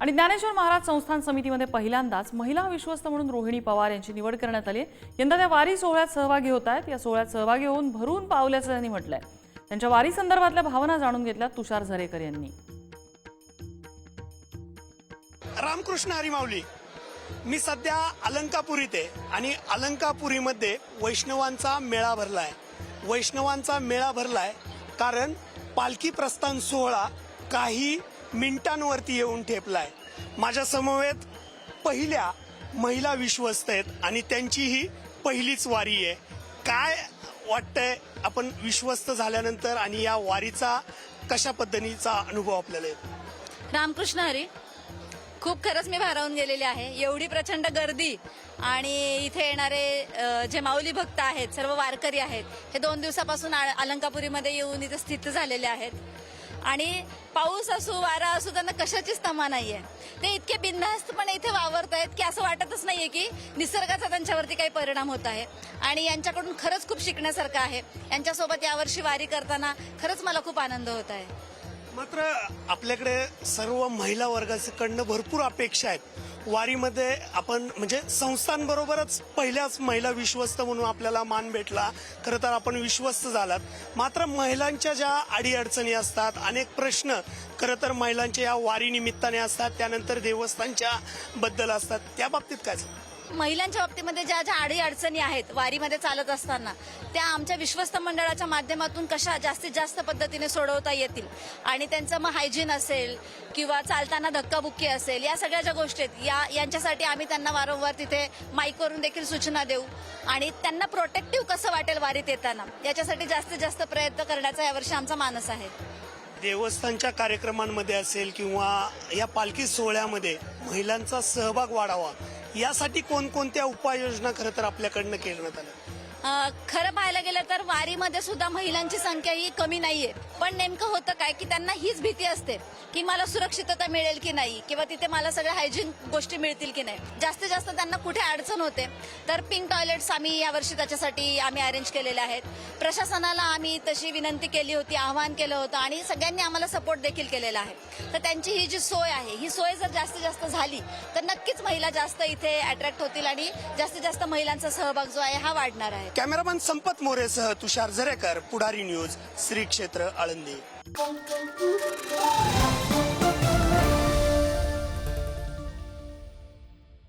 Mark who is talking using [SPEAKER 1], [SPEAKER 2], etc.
[SPEAKER 1] आणि ज्ञानेश्वर महाराज संस्थान समितीमध्ये पहिल्यांदाच महिला विश्वस्त म्हणून रोहिणी पवार यांची निवड करण्यात आली यंदा त्या वारी सोहळ्यात सहभागी होत आहेत. या सोहळ्यात सहभागी होऊन भरून पावल्याचं त्यांनी म्हटलंय. त्यांच्या वारी संदर्भातल्या भावना जाणून घेतल्या तुषार झरेकर यांनी.
[SPEAKER 2] रामकृष्ण हरिमावली मी सध्या अलंकापुरीत आहे आणि अलंकापुरीमध्ये वैष्णवांचा मेळा भरलाय. वैष्णवांचा मेळा भरलाय कारण पालखी प्रस्थान सोहळा काही मिनिटांवरती येऊन ठेपलाय. माझ्या समवेत पहिल्या महिला विश्वस्त आहेत आणि त्यांची ही पहिलीच वारी आहे. काय वाटतंय आपण विश्वस्त झाल्यानंतर आणि या वारीचा कशा पद्धतीचा अनुभव आपल्याला येतो?
[SPEAKER 3] रामकृष्ण हरी खूप खरंच मी भारावून गेलेले आहे. एवढी प्रचंड गर्दी आणि इथे येणारे अ, जे माऊली भक्त आहेत सर्व वारकरी आहेत हे दोन दिवसापासून आ- अलंकापुरीमध्ये येऊन इथे स्थित झालेले आहेत. आणि पाऊस असो वारा असो त्यांना कशाचीच तमा नाहीये. ते इतके बिनधास्तपणे इथे वावरत आहेत की असं वाटतच नाहीये की निसर्गाचा त्यांच्यावरती काही परिणाम होत आहे. आणि यांच्याकडून खरंच खूप शिकण्यासारखं आहे. यांच्यासोबत यावर्षी वारी करताना खरंच मला खूप आनंद होत आहे.
[SPEAKER 2] मात्र आपल्याकडे सर्व महिला वर्गाकडनं भरपूर अपेक्षा आहेत. वारीमध्ये आपण म्हणजे संस्थांबरोबरच पहिल्याच महिला विश्वस्त म्हणून आपल्याला मान भेटला. खरं तर आपण विश्वस्त झालात. मात्र महिलांच्या ज्या अडीअडचणी असतात अनेक प्रश्न खरं तर महिलांच्या या वारीनिमित्ताने असतात त्यानंतर देवस्थानच्या बद्दल असतात. त्या बाबतीत काय झालं
[SPEAKER 3] महिलांच्या बाबतीमध्ये ज्या ज्या आडी अडचणी आहेत वारीमध्ये चालत असताना त्या आमच्या विश्वस्त मंडळाच्या माध्यमातून कशा जास्तीत जास्त पद्धतीने सोडवता येतील? आणि त्यांचं मग हायजीन असेल किंवा चालताना धक्काबुक्की असेल या सगळ्या ज्या गोष्टी आहेत या यांच्यासाठी आम्ही त्यांना वारंवार तिथे माईकवरून देखील सूचना देऊ. आणि त्यांना प्रोटेक्टिव्ह कसं वाटेल वारीत येताना याच्यासाठी जास्तीत जास्त प्रयत्न करण्याचा यावर्षी आमचा मानस आहे.
[SPEAKER 2] देवस्थानच्या कार्यक्रमांमध्ये असेल किंवा या पालखी सोहळ्यामध्ये महिलांचा सहभाग वाढावा यासाठी कोणकोणत्या उपाययोजना खरं तर आपल्याकडनं केलं आल्या
[SPEAKER 3] खरं पाहायला गेलं तर वारीमध्ये सुद्धा महिलांची संख्या ही कमी नाहीये. पण नेमकं होतं काय की त्यांना हीच भीती असते की मला सुरक्षितता मिळेल की नाही किंवा तिथे मला सगळ्या हायजीन गोष्टी मिळतील की नाही. जास्तीत जास्त त्यांना कुठे अडचण होते तर पिंक टॉयलेट्स आम्ही यावर्षी त्याच्यासाठी आम्ही अरेंज केलेले आहेत. प्रशासनाला आम्ही तशी विनंती केली होती आवाहन केलं होतं आणि सगळ्यांनी आम्हाला सपोर्ट देखील केलेला आहे. तर त्यांची ही जी सोय आहे ही सोय जर जास्तीत जास्त झाली तर नक्कीच महिला जास्त इथे अट्रॅक्ट होतील आणि जास्तीत जास्त महिलांचा सहभाग जो आहे हा वाढणार आहे.
[SPEAKER 2] कॅमेरामॅन संपत मोरेसह तुषार झरेकर पुढारी न्यूज श्री क्षेत्र आळंदी.